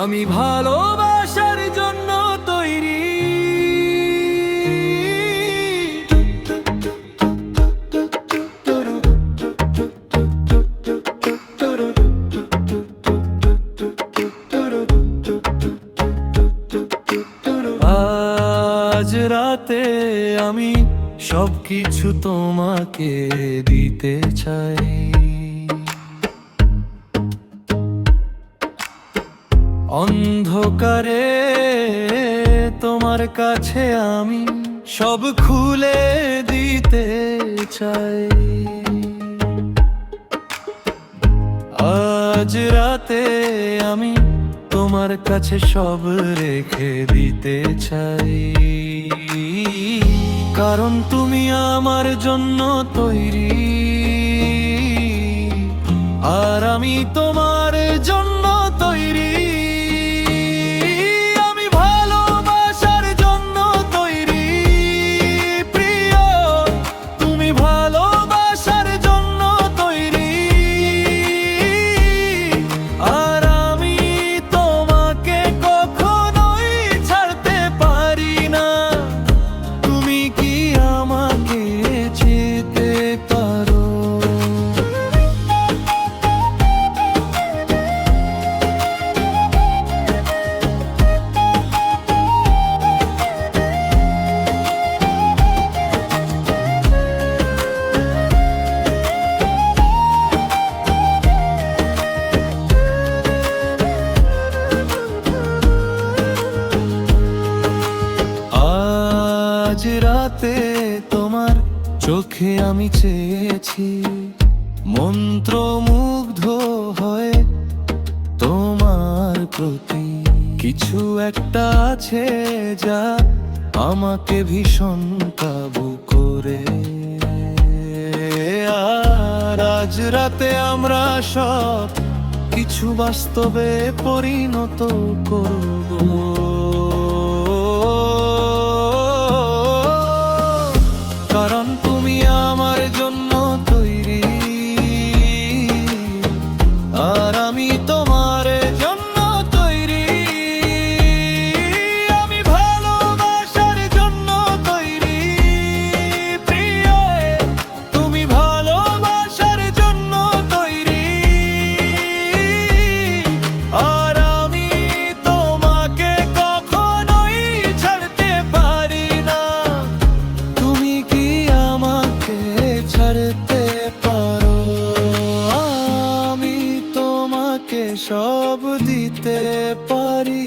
আমি ভালোবাসার জন্য তৈরি। আজ রাতে আমি সবকিছু তোমাকে দিতে চাই। অন্ধকারে তোমার কাছে আমি সব খুলে দিতে চাই। আজ রাতে আমি তোমার কাছে সব রেখে দিতে চাই। কারণ তুমি আমার জন্য তৈরি। আর আমি তোমার আজ রাতে তোমার চোখে আমি চেয়েছি। মন্ত্র মুগ্ধ হয়ে তোমার প্রতি। কিছু একটা আছে যা আমাকে ভীষণ কাবু করে। আর আজ রাতে আমরা সব কিছু বাস্তবে পরিণত করব। সব দিতে পারি।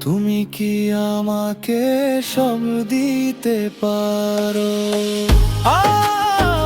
তুমি কি আমাকে সব দিতে পারো? আর